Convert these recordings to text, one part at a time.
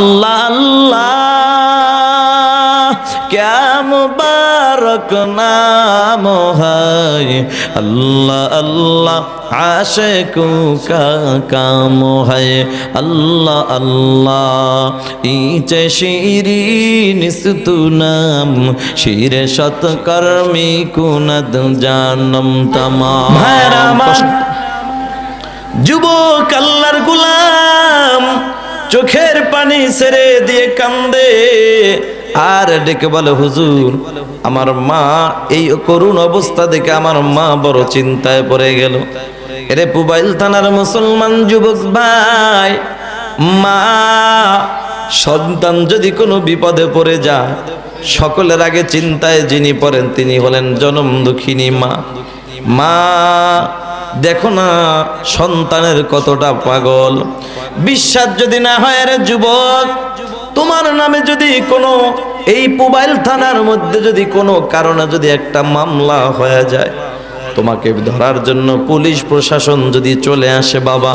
আল্লাহ আল্লাহ কেম বারক নাম হয়? আল্লাহ আল্লাহ আশেকু কাম হয়? আল্লাহ আল্লাহ ইচে শিরি শিরিন সুতুনাম শিরে কর্মি কুনদ জানম তমা যুব আল্লাহর গুলাম চোখের পানি ছেড়ে দিয়ে কান্দে। আর ডেকে বলে, হুজুর, আমার মা এই করুণ অবস্থা দেখে আমার মা বড় চিন্তায় পড়ে গেল। এরে পুবাইল থানার মুসলমান যুবক ভাই, মা, সন্তান যদি কোনো বিপদে পড়ে যায়, সকলের আগে চিন্তায় যিনি পড়েন তিনি হলেন জনম দুঃখিনী মা। মা দেখো না, সন্তানের কতটা পাগল। বিশ্বাস যদি না হয় রে যুবক, তোমার নামে যদি কোনো, এই মোবাইল থানার মধ্যে যদি কোনো কারণে যদি একটা মামলা হয়ে যায়, তোমাকে ধরার জন্য পুলিশ প্রশাসন যদি চলে আসে, বাবা,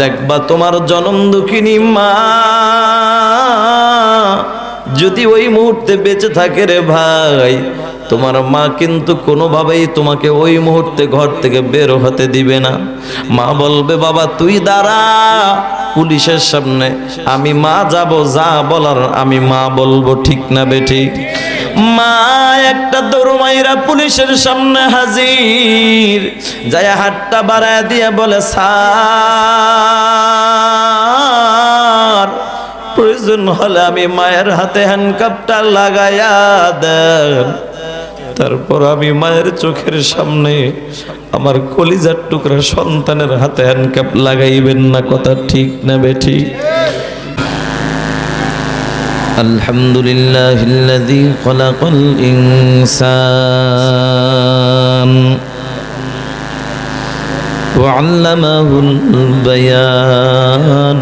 দেখবা তোমার জনম দুঃখিনী মা। যদি ওই মুহূর্তে বেঁচে থাকে রে ভাই তোমার মা কিন্তু কোনোভাবেই তোমাকে ওই মুহূর্তে ঘর থেকে বের হতে দিবে না। মা বলবে, বাবা, তুই দাঁড়া, পুলিশের সামনে। আমি মা যাব, যা বলার আমি মা বলব, ঠিক না বেঠিক মা একটা দৌড়মাইরা পুলিশের সামনে হাজির, যায় হাতটা বাড়ায় দিয়ে বলে, স্যার, প্রয়োজন হলে আমি মায়ের হাতে হ্যান্ডকাপটা লাগাইয়া দেন। তারপর আমি মায়ের চোখের সামনে আমার কলিজার টুকরা সন্তানের হাতে হ্যান্ডকাপ লাগাইবেন না কথা ঠিক না বেঠি الحمد لله الذي خلق الإنسان وعلمه البيان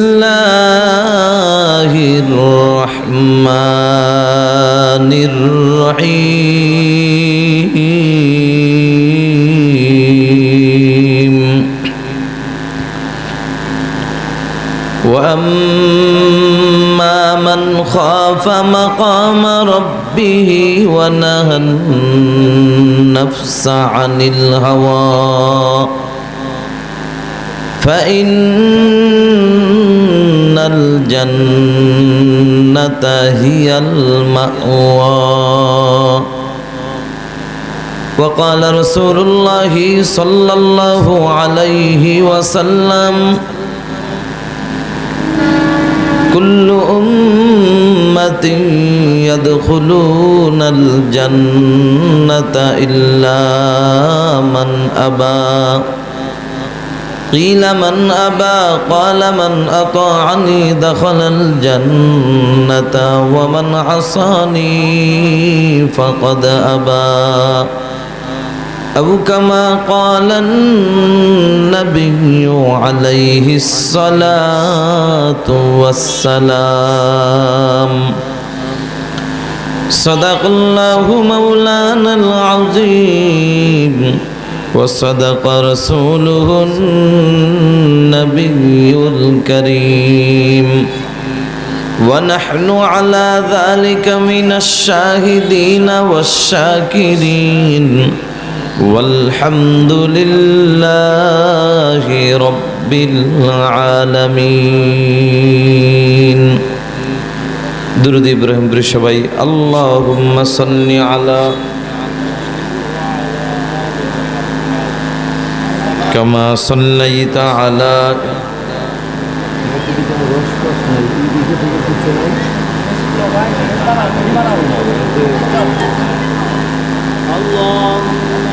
خاف مقام ربه ونهى النفس عن الهوى. فإن الجنة هي المأوى. وقال رسول الله صلى الله عليه وسلم كل أمة يدخلون الجنة إلا من أبى قيل من أبى قال من أطاعني دخل الجنة ومن عصاني فقد أبى أو كما قال النبي عليه الصلاة والسلام صدق الله مولانا العظيم وصدق رسوله النبي الكريم ونحن على ذلك من الشاهدين والشاكرين والحمد لله رب العالمين درود ابراهيم برشبي اللهم صل على كما صليت على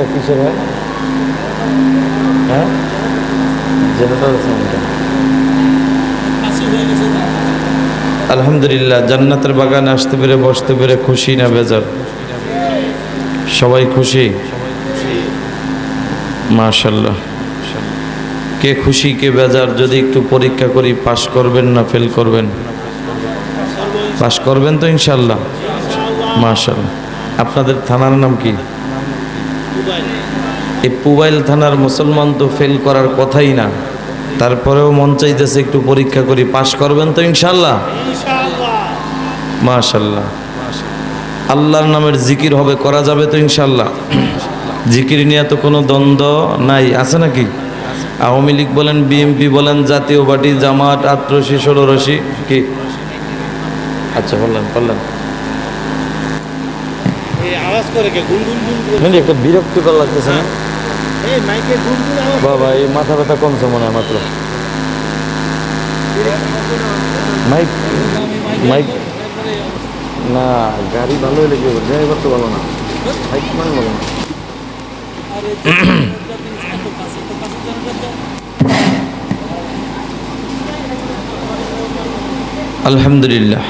আওয়াজটা কিসের হয় হ্যাঁ? জেনারেটর সাউন্ডটা। আলহামদুলিল্লাহ, জান্নাতের বাগানে আসতে পেরে, বসতে পেরে খুশি না বেজার? সবাই খুশি? মাশাল্লাহ কে খুশি, কে বেজার, যদি একটু পরীক্ষা করি, পাশ করবেন না ফেল করবেন? পাশ করবেন তো ইনশাল্লাহ মাশাল্লাহ আপনাদের থানার নাম কি? এই পুবাইল থানার মুসলমান তো ফেল করার কথাই না। তারপরেও মন চাইতেছে একটু পরীক্ষা করি পাশ করবেন তো ইনশাল্লাহ মাশাল্লাহ আল্লাহর নামের জিকির হবে করা যাবে তো ইনশাল্লাহ জিকির নিয়ে তো কোনো দ্বন্দ্ব নাই আছে নাকি? আওয়ামী লীগ বলেন বিএমপি বলেন জাতীয় পার্টি জামাত আত্রসি ষোলরসি কি? আচ্ছা বললেন বললেন। করে কে? গুনগুন গুনগুন মানে একটা বিরক্তিকর লাগতেছে না? এই মাইকে গুনগুন বাবা এই মাথা ব্যথা কমছে মনে হয় মাত্র। মাইক মাইক না গাড়ি ভালো হলে কি হবে? ড্রাইভার তো ভালো না। মাইক মানে ভালো না। আলহামদুলিল্লাহ।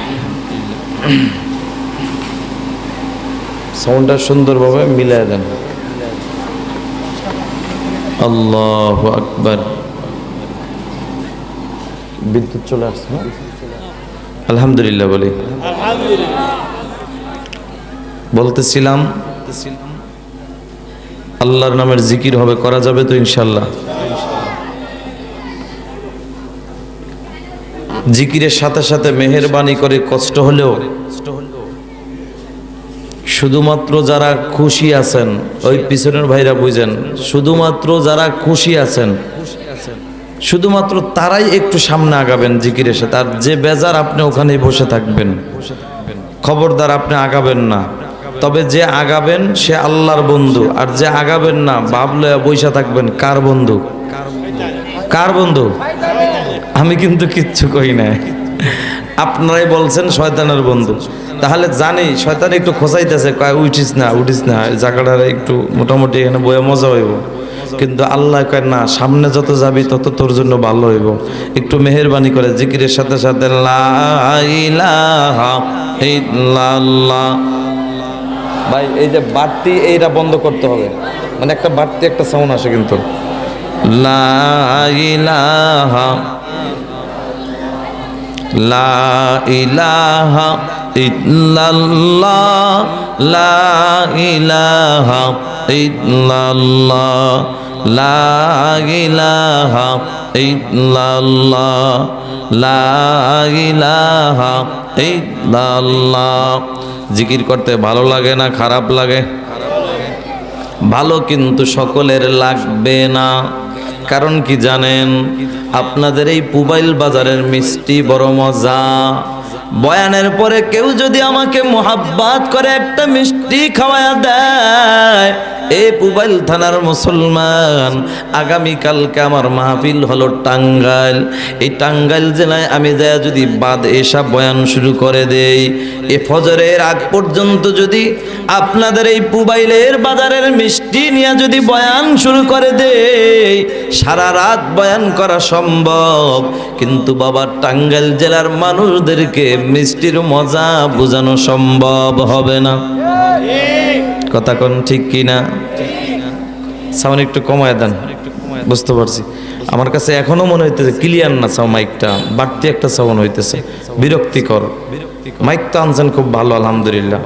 সাউন্ডটা সুন্দরভাবে মিলিয়ে দেন। আল্লাহ আকবার। বিদ্যুৎ চলে আসছে না? আলহামদুলিল্লাহ বলি। বলতেছিলাম, আল্লাহর নামের জিকির হবে, করা যাবে তো ইনশাল্লাহ জিকিরের সাথে সাথে মেহেরবানি করে কষ্ট হলেও শুধুমাত্র যারা খুশি আছেন, ওই পিছনের ভাইরা বুঝেন, শুধুমাত্র যারা খুশি আছেন, শুধুমাত্র তারাই একটু সামনে আগাবেন জিকিরের সাথে। আর যে বেজার আপনি ওখানেই বসে থাকবেন, খবরদার আপনি আগাবেন না। তবে যে আগাবেন, সে আল্লাহর বন্ধু। আর যে আগাবেন না ভাবলে বৈশা থাকবেন, কার বন্ধু? কার বন্ধু? আমি কিন্তু কিচ্ছু কই না আপনারাই বলছেন শয়তানের বন্ধু। তাহলে জানি, শয়তান একটু খোঁচাইতেছে, কয়, উঠিস না উঠিস না, এই জায়গাটার একটু মোটামুটি এখানে বয়ে মজা হইব। কিন্তু আল্লাহ কয়, না, সামনে যত যাবি, তত তোর জন্য ভালো হইব। একটু মেহরবানি করে, জিকিরের সাথে সাথে ভাই, এই যে বাড়তি এইটা বন্ধ করতে হবে। মানে একটা বাড়তি একটা সাউন্ড আসে কিন্তু। লা ইলাহা লা ইলাহা লা ইলাহা লা ইলাহা লা ইলাহা জিকির করতে ভালো লাগে না, খারাপ লাগে? ভালো কিন্তু সকলের লাগবে না। কারণ কি জানেন? আপনাদের এই পুবাইল বাজারের মিষ্টি বড় মজা। বয়ানের পরে কেউ যদি আমাকে মোহাব্বাত করে একটা মিষ্টি খাওয়ায়া দেয়, এ পুবাইল থানার মুসলমান, আগামীকালকে আমার মাহফিল হলো টাঙ্গাইল। এই টাঙ্গাইল জেলায় আমি যায় যদি বাদ এসব বয়ান শুরু করে দেই, এ ফজরের আগ পর্যন্ত যদি আপনাদের এই পুবাইলের বাজারের মিষ্টি নিয়ে যদি বয়ান শুরু করে দেই, সারা রাত বয়ান করা সম্ভব। কিন্তু বাবা, টাঙ্গাইল জেলার মানুষদেরকে মিষ্টির মজা বোঝানো সম্ভব হবে না। কথা কোন ঠিক কি না? সাউন্ড একটু কমায় দেন। বুঝতে পারছি। আমার কাছে এখনও মনে হইতেছে ক্লিয়ার না সাউ মাইকটা বাড়তি একটা সাউন্ড হইতেছে। বিরক্তিকর। মাইক তো আনছেন খুব ভালো, আলহামদুলিল্লাহ।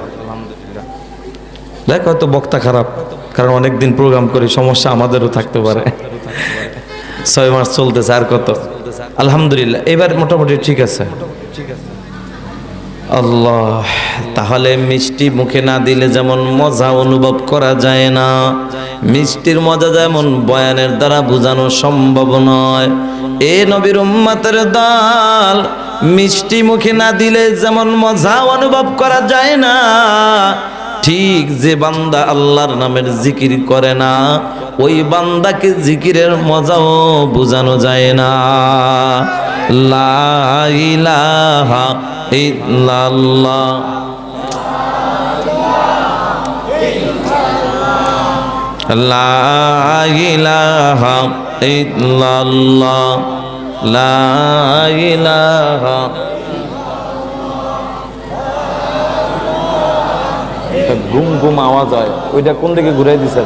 দেখ, হয়তো বক্তা খারাপ। কারণ অনেকদিন প্রোগ্রাম করি, সমস্যা আমাদেরও থাকতে পারে। ছয় মাস চলতেছে আর কত? আলহামদুলিল্লাহ। এবার মোটামুটি ঠিক আছে ঠিক আছে। আল্লাহ, তাহলে মিষ্টি মুখে না দিলে যেমন মজা অনুভব করা যায় না। মিষ্টির মজা যেমন বয়ানের দ্বারা বোঝানো সম্ভব নয়। এ নবীর উম্মাতের দাল, মিষ্টি মুখে না দিলে যেমন মজা অনুভব করা যায় না, ঠিক যে বান্দা আল্লাহর নামের জিকির করে না, ওই বান্দাকে জিকিরের মজাও বোঝানো যায় না। ইলাহা একটা গুম গুম আওয়াজ হয় ওইটা কোন দিকে ঘুরাই দিছেন?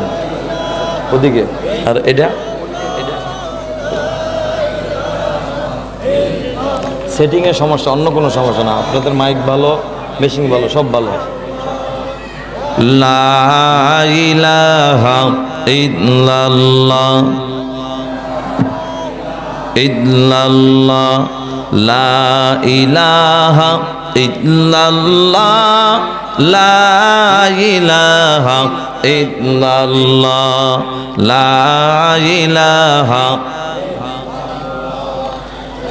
ওদিকে। আর এটা? সেটিং এর সমস্যা, অন্য কোনো সমস্যা না। আপনাদের মাইক ভালো মেশিন ভালো, সব ভালো। লা ইলাহা ইল্লাল্লাহ। ইল্লাল্লাহ, লা ইলাহা লা লা ইলাহা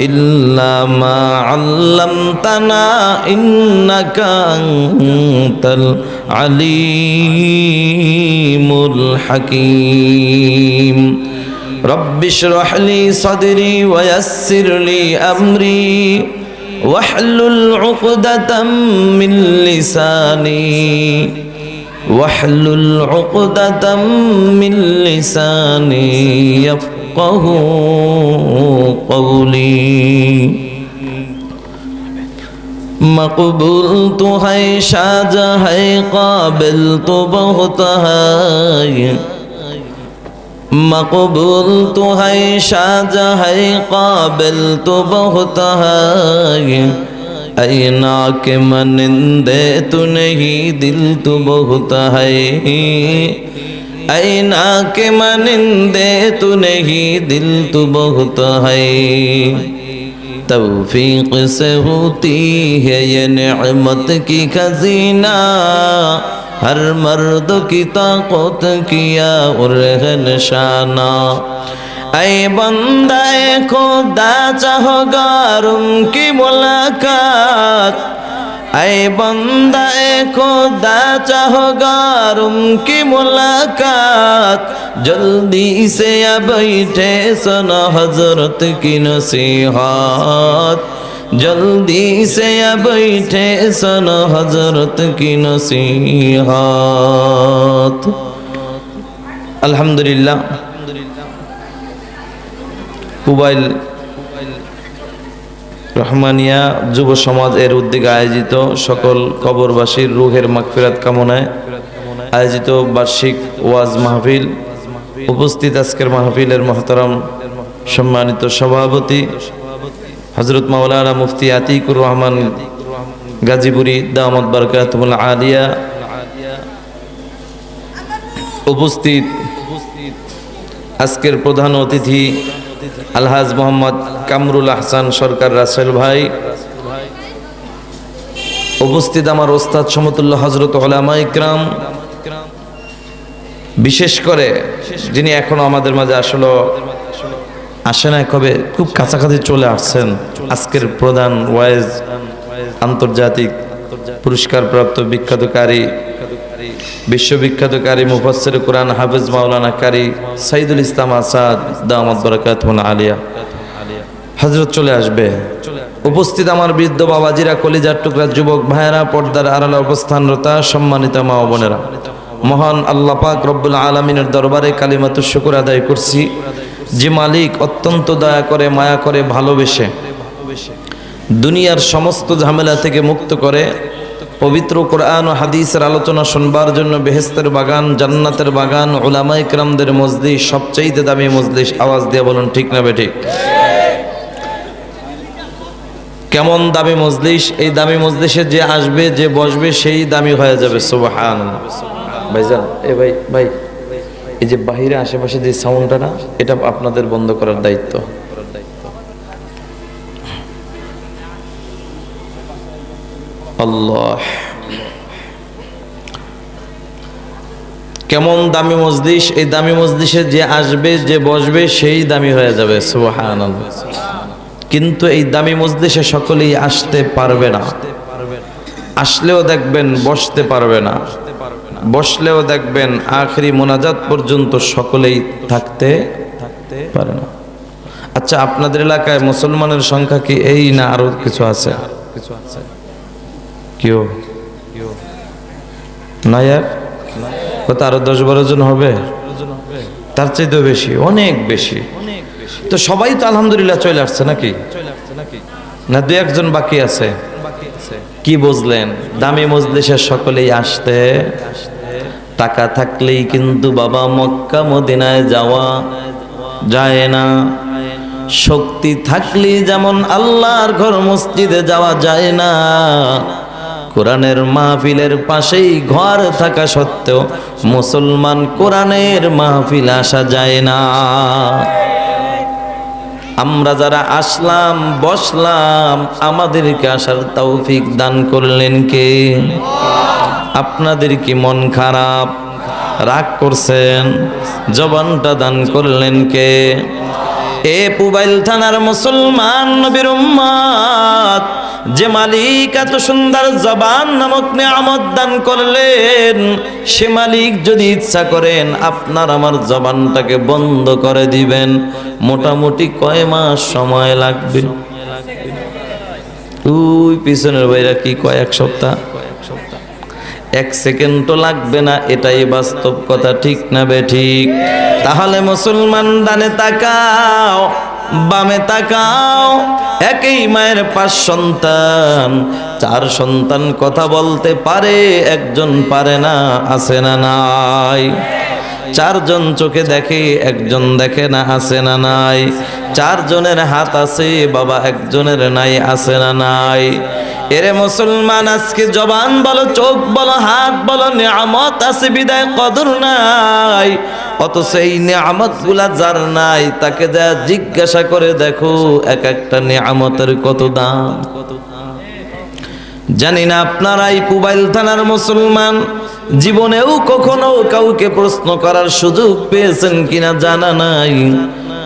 إلا ما علمتنا إنك أنت العليم الحكيم. رب اشرح لي صدري ويسر لي أمري واحلل عقدة من لساني. واحلل عقدة من لساني يفقه قولي مقبول تو ہے شاجہ ہے قابل تو بہت ہے مقبول تو ہے شاجہ ہے قابل تو بہت ہے اینا کے منندے تو نہیں دل تو بہت ہے ऐना के मनंदे तू नहीं दिल तू बहुत है तौफीक से होती है ये नेमत की खजीना हर मर्द की ताकत किया और है निशाना ऐ बंदाए खुदा चाहोगारुम की मुलाकात اے بندہ خدا چاہو گار ان کی ملاقات جلدی سے یا بیٹھے سنا حضرت کی نصیحات جلدی سے یا بیٹھے سنا حضرت کی نصیحات الحمدللہ موبائل রহমানিয়া যুব সমাজ এর উদ্যোগে আয়োজিত সকল কবরবাসীর রুহের মাগফিরাত কামনায় আয়োজিত বার্ষিক ওয়াজ মাহফিল। উপস্থিত আজকের মাহফিলের মহতারাম সম্মানিত সভাপতি হজরত মাওলানা মুফতি আতিকুর রহমান গাজীপুরি দামদ বরকাতুল আলিয়া উপস্থিত আজকের প্রধান অতিথি আলহাজ মোহাম্মদ কামরুল আহসান সরকার, রাসেল ভাই। উপস্থিত আমার ওস্তাদ সমতুল্লাহ হজরত ওলামা ইকরাম। বিশেষ করে যিনি এখনও আমাদের মাঝে আসলে, আসে না কবে, খুব কাছাকাছি চলে আসছেন আজকের প্রধান ওয়াইজ আন্তর্জাতিক পুরস্কারপ্রাপ্ত বিখ্যাত কারি বিশ্ববিখ্যাত কারি মুফাসসির কোরআন হাফিজ মাওলানা কারি সাইদুল ইসলাম আসাদ, দামাত বরকাতুল আলিয়া। হজরত চলে আসবে। উপস্থিত আমার বৃদ্ধ বাবাজিরা কলিজার টুকরা যুবক ভাইয়েরা পর্দার আড়ালে অবস্থানরতা সম্মানিত মা ও বোনেরা। মহান আল্লাহ পাক রব্বুল আলমিনের দরবারে কালিমাতু শুকুর আদায় করছি। যে মালিক অত্যন্ত দয়া করে মায়া করে ভালোবেসে দুনিয়ার সমস্ত ঝামেলা থেকে মুক্ত করে পবিত্র কোরআন ও হাদিসের আলোচনা শুনবার জন্য বেহেস্তের বাগান জান্নাতের বাগান ওলামা ইকরামদের মজলিস সবচাইতে দামি মজলিস আওয়াজ দিয়ে বলুন ঠিক না বেঠিক কেমন দামি মজলিস, এই দামি মজলিসে যে আসবে, যে বসবে, সেই দামি হয়ে যাবে সুবাহান ভাইজান, এ ভাই ভাই, এই যে বাহিরে আশেপাশে যে সাউন্ডটা না, এটা আপনাদের বন্ধ করার দায়িত্ব। আল্লাহ। কেমন দামি মজলিস, এই দামি মজলিসে যে আসবে, যে বসবে, সেই দামি হয়ে যাবে সুবাহান কিন্তু এই দামি মজলিসে সকলেই আসতে পারবে না। আসলেও দেখবেন বসতে পারবে না। বসলেও দেখবেন আখরি মোনাজাত পর্যন্ত সকলেই থাকতে থাকতে পারে না। আচ্ছা আপনাদের এলাকায় মুসলমানের সংখ্যা কি এই না আরও কিছু আছে? কিছু আছে কেউ না ইয়ার কত আরও দশ বারো জন হবে? তার চাইতেও বেশি, অনেক বেশি। তো সবাই তো আলহামদুলিল্লাহ চলে আসছে নাকি? না দু একজন বাকি আছে। কি বুঝলেন? দামি মজলিসের সকলেই আসতে। টাকা থাকলেই কিন্তু বাবা মক্কা মদিনায় যাওয়া যায় না। শক্তি থাকলেই যেমন আল্লাহর ঘর মসজিদে যাওয়া যায় না। কোরআনের মাহফিলের পাশেই ঘর থাকা সত্ত্বেও মুসলমান কোরআনের মাহফিল আসা যায় না। আমরা যারা আসলাম, বসলাম, আমাদেরকে আসার তৌফিক দান করলেন কে? আপনাদের কি মন খারাপ? রাগ করছেন? জবানটা দান করলেন কে? এ পুবাইল থানার মুসলমান নবীর যে মালিক এত সুন্দর জবান নামক নিয়ামত দান করলেন, সে মালিক যদি ইচ্ছা করেন আপনার আমার জবানটাকে বন্ধ করে দিবেন। মোটামুটি কয় মাস সময় লাগবে? ওই পিছনের বাইরা কি কয়েক সপ্তাহ? এক সেকেন্ডও লাগবে না, এটাই বাস্তব কথা, ঠিক না বে, ঠিক? তাহলে মুসলমান দানে তাকাও বামে তাকাও, একই মায়ের পাঁচ সন্তান। চার সন্তান কথা বলতে পারে, একজন পারে না আসে না নাই। চারজন চোখে দেখে, একজন দেখে না আসে না নাই। চারজনের হাত আছে, বাবা একজনের নাই আসে না নাই। এরে মুসলমান, আজকে জবান বলো, চোখ বলো, হাত বলো, নিয়ামত আছে, বিদায় কদর নাই। অত সেই নিয়ামতগুলা যার নাই, তাকে যা জিজ্ঞাসা করে দেখো, এক একটা নিয়ামতের কত দাম। জানি না আপনারা এই পুবাইল থানার মুসলমান, জীবনেও কখনো কাউকে প্রশ্ন করার সুযোগ পেয়েছেন কিনা জানা নাই।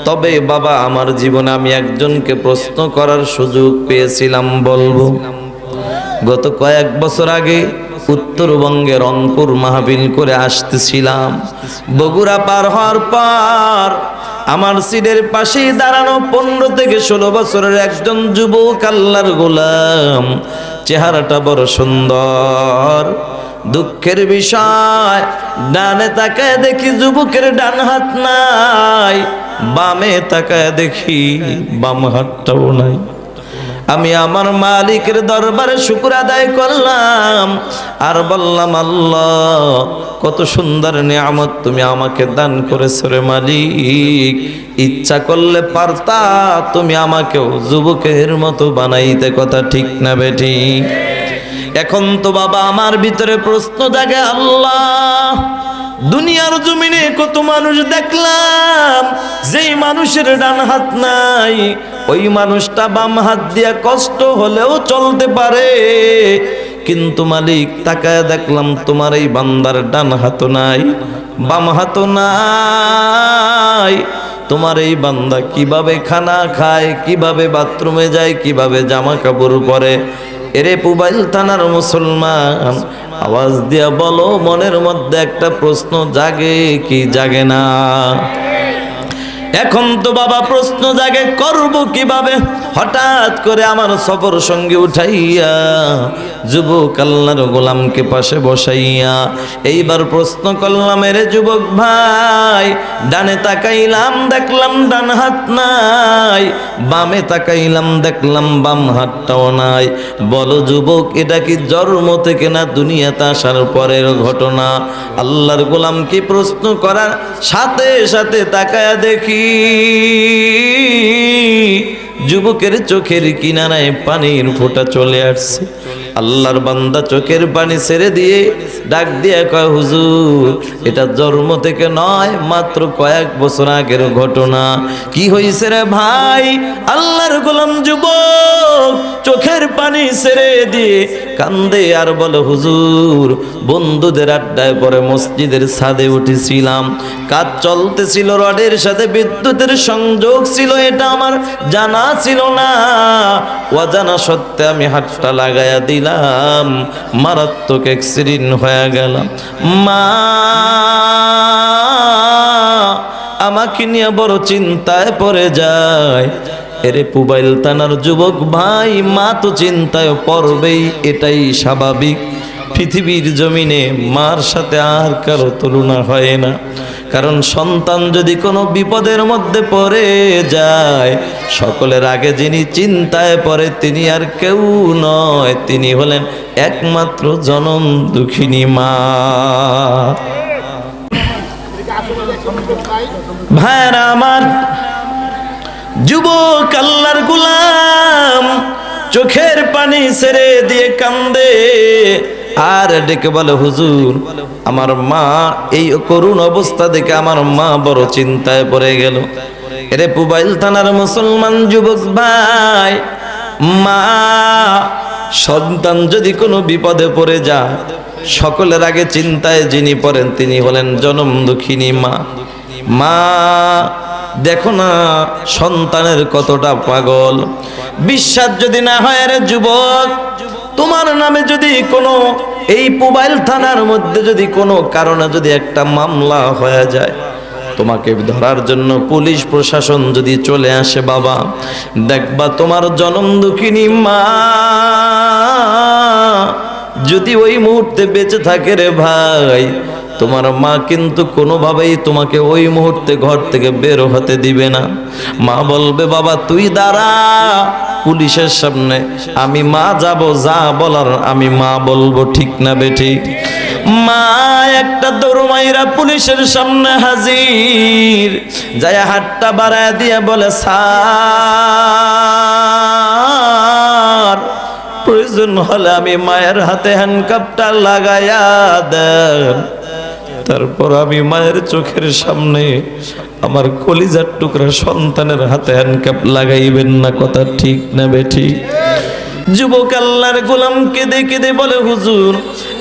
তবে বাবা, আমার জীবনে আমি একজনকে প্রশ্ন করার সুযোগ পেয়েছিলাম, বলব। গত কয়েক বছর আগে উত্তরবঙ্গে রংপুর মাহবিল করে আসতেছিলাম। বগুড়া পার হওয়ার পর আমার সিটের পাশে দাঁড়ানো পনেরো থেকে ষোলো বছরের একজন যুবক আল্লাহর গোলাম। চেহারাটা বড় সুন্দর। দুঃখের বিষয়, ডানে তাকায় দেখি যুবকের ডান হাত নাই, বামে তাকায় দেখি বাম হাতটাও নাই। আমি আমার মালিকের দরবারে শুকুর আদায় করলাম। আর বললাম, আল্লাহ, কত সুন্দর নিয়ামত তুমি আমাকে দান করেছ রে মালিক। ইচ্ছা করলে পারতা, তুমি আমাকেও যুবকের মতো বানাইতে, কথা ঠিক না বেটি এখন তো বাবা আমার ভিতরে প্রশ্ন জাগে, আল্লাহ, দুনিয়ার জমিনে কত মানুষ দেখলাম, যেই মানুষের ডান হাত নাই ওই মানুষটা বাম হাত দিয়া কষ্ট হলেও চলতে পারে। কিন্তু মালিক তাকায় দেখলাম তোমার এই বান্দার ডান হাত নাই, বাম হাত নাই। তোমার এই বান্দা কীভাবে খানা খায়, কীভাবে বাথরুমে যায়, কীভাবে জামা কাপড় পরে? এরে পুবাইল থানার মুসলমান, আওয়াজ দিয়া বলো, মনের মধ্যে একটা প্রশ্ন জাগে কি জাগে না? এখন তো বাবা প্রশ্ন জাগে, করব কীভাবে? হঠাৎ করে আমার সফর সঙ্গে উঠাইয়া যুবক আল্লাহর গোলামকে পাশে বসাইয়া এইবার প্রশ্ন করলাম, এরে যুবক ভাই, ডানে তাকাইলাম, দেখলাম ডান হাত নাই। বামে তাকাইলাম, দেখলাম বাম হাতটাও নাই। বলো যুবক, এটা কি জন্ম থেকে না দুনিয়াতে আসার পরের ঘটনা? আল্লাহর গোলাম কি প্রশ্ন করার সাথে সাথে তাকায়া দেখি যুবকের চোখের কিনারায় পানির ফোঁটা চলে আসছে। আল্লাহর বান্দা চোখের পানি ছেড়ে দিয়ে ডাক দিয়ে কয়, হুজুর, এটা জন্ম থেকে নয়, মাত্র কয়েক বছর আগের ঘটনা। কি হয়েছে রে ভাই? আল্লাহর গোলাম যুবক চোখের পানি ছেড়ে দিয়ে কান্দে আর বলে, হুজুর, বন্ধুদের আড্ডায় পরে মসজিদের ছাদে উঠেছিলাম। কাজ চলতেছিল, রডের সাথে বিদ্যুতের সংযোগ ছিল, এটা আমার জানা ছিল না। অজানা সত্ত্বে আমি হাতটা লাগাইয়া দিলাম, মারাত্মক অ্যাক্সিডেন্ট হয়ে গেলাম মা, আমাকে নিয়ে বড় চিন্তায় পড়ে যায়। এরে পুবাইল তানার যুবক ভাই, মা তো চিন্তায় পড়বেই, এটাই স্বাভাবিক। পৃথিবীর জমিনে মার সাথে আর কারও তুলনা হয় না। কারণ সন্তান যদি কোনো বিপদের মধ্যে পড়ে যায়, সকলের আগে যিনি চিন্তায় পড়ে তিনি আর কেউ নয়, তিনি হলেন একমাত্র জনম দুঃখিনী মা। ভাইরা আমার যুবক আল্লাহর গুলাম চোখের পানি ছেড়ে দিয়ে কান্দে। আর ডেকে বলে, হুজুর, আমার মা এই করুণ অবস্থা দেখে আমার মা বড় চিন্তায় পড়ে গেল। এরে পুবাইল থানার মুসলমান যুবক ভাই, মা, সন্তান যদি কোনো বিপদে পড়ে যায়, সকলের আগে চিন্তায় যিনি পড়েন তিনি হলেন জনম দুঃখিনী মা। মা, দেখো না, সন্তানের কতটা পাগল। বিশ্বাস যদি না হয় রে যুবক তোমার নামে যদি কোনো, এই মোবাইল থানার মধ্যে যদি কোনো কারণে যদি একটা মামলা হয়ে যায়, তোমাকে ধরার জন্য পুলিশ প্রশাসন যদি চলে আসে, বাবা, দেখবা তোমার জনম দুঃখিনী মা। যদি ওই মুহূর্তে বেঁচে থাকে রে ভাই, তোমার মা কিন্তু কোনোভাবেই তোমাকে ওই মুহূর্তে ঘর থেকে বের হতে দিবে না। মা বলবে, বাবা, তুই দাঁড়া পুলিশের সামনে, আমি মা যাব, যা বলার আমি মা বলব, ঠিক না বেঠিক মা, একটা দরমাইরা পুলিশের সামনে হাজির, যায় হাতটা বাড়ায় দিয়ে বলে, স্যার, প্রয়োজন হলে আমি মায়ের হাতে হ্যান্ডকাপটা লাগাইয়া দেন। তারপর আমি মায়ের চোখের সামনে আমার কলিজার টুকরা সন্তানের হাতে হ্যান্ডকাপ লাগাইবেন না, কথা ঠিক না, বেঠি? যুবক আল্লাহর গোলামকে দেখে দে বলে, হুজুর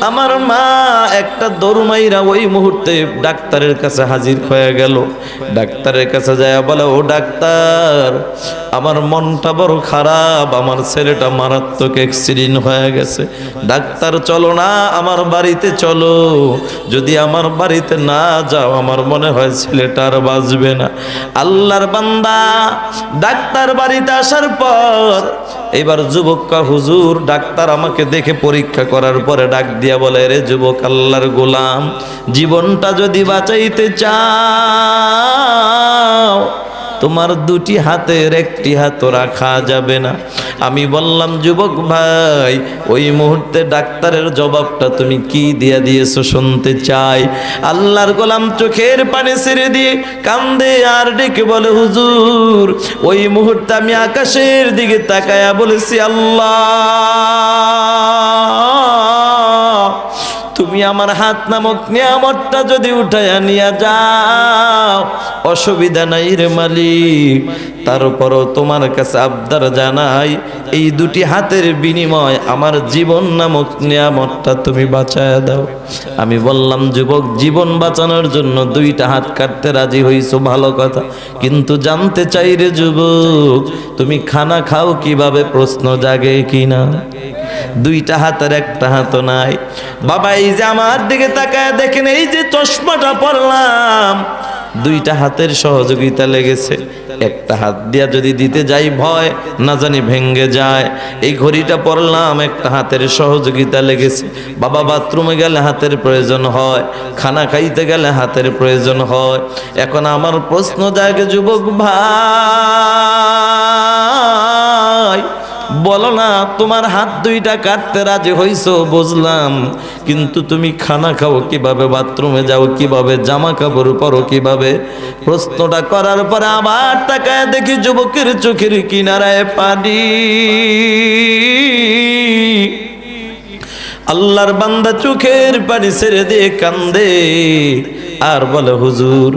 আমার মা একটা দরুমাইরা ওই মুহূর্তে ডাক্তারের কাছে হাজির হয়ে গেল। ডাক্তারের কাছে যায় বলে, ও ডাক্তার, আমার মনটা বড় খারাপ, আমার ছেলেটা মারাত্মক অ্যাক্সিডেন্ট হয়ে গেছে। ডাক্তার, চলো না, আমার বাড়িতে চলো। যদি আমার বাড়িতে না যাও, আমার মনে হয় ছেলেটা আর বাঁচবে না। আল্লাহর বান্দা ডাক্তার বাড়িতে আসার পর, এবার যুবককা হুজুর, ডাক্তার আমাকে দেখে পরীক্ষা করার পরে ডাক দিয়া বলে, রে যুবক আল্লাহর গোলাম, জীবনটা যদি বাঁচাইতে চাও, তোমার দুটি হাতের একটি হাত রাখা যাবে না। আমি বললাম, যুবক ভাই, ওই মুহূর্তে ডাক্তারের জবাবটা তুমি কি দিয়া দিয়েছ শুনতে চাই। আল্লাহর গোলাম চোখের পানি ছেড়ে দিয়ে কান্দে আর ডেকে বলে, হুজুর, ওই মুহূর্তে আমি আকাশের দিকে তাকায়া বলেছি, আল্লাহ তুমি আমার হাত নামক নিয়ামতটা যদি উঠাইয়া নিয়ে যাও, অসুবিধা নাই রে মালিক। তারপরও তোমার কাছে আবদার জানাই, এই দুটি হাতের বিনিময় আমার জীবন নামক নিয়ামতটা তুমি বাঁচায় দাও। আমি বললাম, যুবক, জীবন বাঁচানোর জন্য দুইটা হাত কাটতে রাজি হইছো, ভালো কথা। কিন্তু জানতে চাই রে যুবক, তুমি খানা খাও কীভাবে, প্রশ্ন জাগে কিনা? দুইটা হাতের একটা হাত নাই বাবা, এই যে আমার দিকে তাকায় দেখেন, এই যে চশমাটা পরলাম, দুইটা হাতের সহযোগিতা লেগেছে। একটা হাত দিয়া যদি দিতে যাই ভয়, না জানি ভেঙ্গে যায়। এই ঘড়িটা পরলাম, একটা হাতের সহযোগিতা লেগেছে। বাবা, বাথরুমে গেলে হাতের প্রয়োজন হয়, খানা খাইতে গেলে হাতের প্রয়োজন হয়। এখন আমার প্রশ্ন জাগে, যুবক ভাই বলো না, তোমার হাত দুইটা কাটতে রাজি হইছো? বুঝলাম। কিন্তু তুমি খানা খাও কীভাবে? বাথরুমে যাও কীভাবে? জামা কাপড় পরো কীভাবে? প্রশ্নটা করার পরে আবার তাকায় দেখি যুবকের চোখের কিনারায় পানি। আল্লাহর বান্দা চোখের পানি ছেড়ে দিয়ে কান্দে। আর বলে, হুজুর,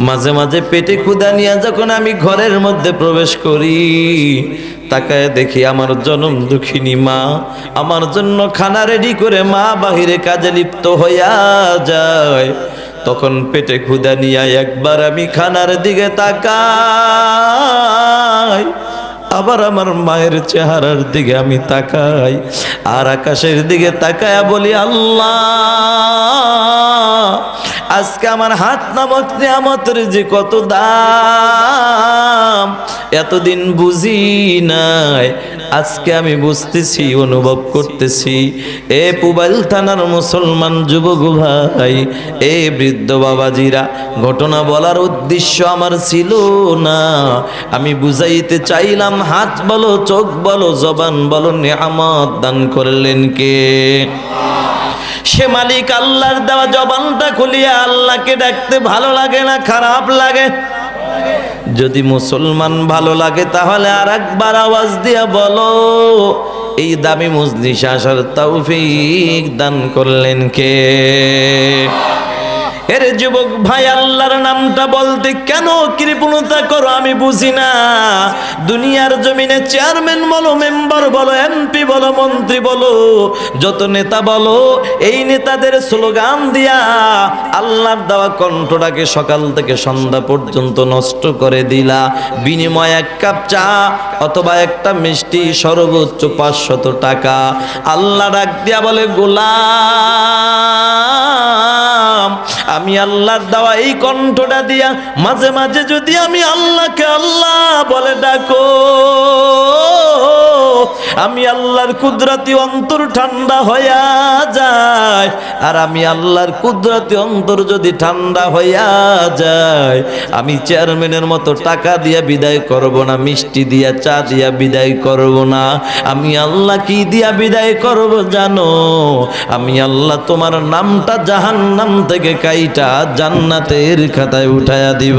মাঝে মাঝে পেটে ক্ষুদা নিয়ে যখন আমি ঘরের মধ্যে প্রবেশ করি, তাকায় দেখি আমার জনম দুঃখিনী মা। আমার জন্য খানা রেডি করে মা বাহিরে কাজে লিপ্ত হইয়া যায়। তখন পেটে ক্ষুদা নিয়ে একবার আমি খানার দিকে তাকাই। আবার আমার মায়ের চেহারার দিকে আমি তাকাই, আর আকাশের দিকে তাকায়া বলি, আল্লাহ, আজকে আমার হাত নামক নিয়ামতের যে কত দাম, এতদিন বুঝি নাই আজকে আমি বুঝতেছি, অনুভব করতেছি, এ পুবাইল থানার মুসলমান যুবক ভাই, এ বৃদ্ধ বাবাজিরা, ঘটনা বলার উদ্দেশ্য আমার ছিল না। আমি বুঝাইতে চাইলাম, হাত বলো, চোখ বলো, জবান বলো নেহামত দান করলেন কে? সে মালিক আল্লাহর দেওয়া জবানটা খুলিয়া আল্লাহকে ডাকতে ভালো লাগে না, খারাপ লাগে? যদি মুসলমান ভালো লাগে, তাহলে আর একবার আওয়াজ দিয়া বলো, এই দামি মজলিস আসার তৌফিক দান করলেন কে? এর যুবক ভাই, আল্লাহর নামটা বলতে কেন কৃপণতা করো আমি বুঝি না। দুনিয়ার জমিনে চেয়ারম্যান বলো, মেম্বার বলো, এমপি বলো, মন্ত্রী বলো, যত নেতা বলো, এই নেতাদের স্লোগান দিয়া আল্লাহর দেওয়া কণ্ঠটাকে সকাল থেকে সন্ধ্যা পর্যন্ত নষ্ট করে দিলা। বিনিময় এক কাপ চা অথবা একটা মিষ্টি, সর্বোচ্চ পাঁচশত টাকা। আল্লাহ ডাক দিয়া বলে, গোলাম আমি আল্লাহর দেওয়া এই কণ্ঠটা দিয়া মাঝে মাঝে যদি আমি আল্লাহকে আল্লাহ বলে ডাকো আমি আল্লাহর কুদরতি অন্তর ঠান্ডা হইয়া যায়। আর আমি আল্লাহর কুদরতি অন্তর যদি ঠান্ডা হইয়া যায়, আমি চেয়ারম্যানের মতো টাকা দিয়া বিদায় করব না, মিষ্টি দিয়া চা দিয়া বিদায় করব না। আমি আল্লাহ কি দিয়া বিদায় করব জানো? আমি আল্লাহ তোমার নামটা জাহান্নাম থেকে কাইটা জান্নাতের খাতায় উঠায়া দিব।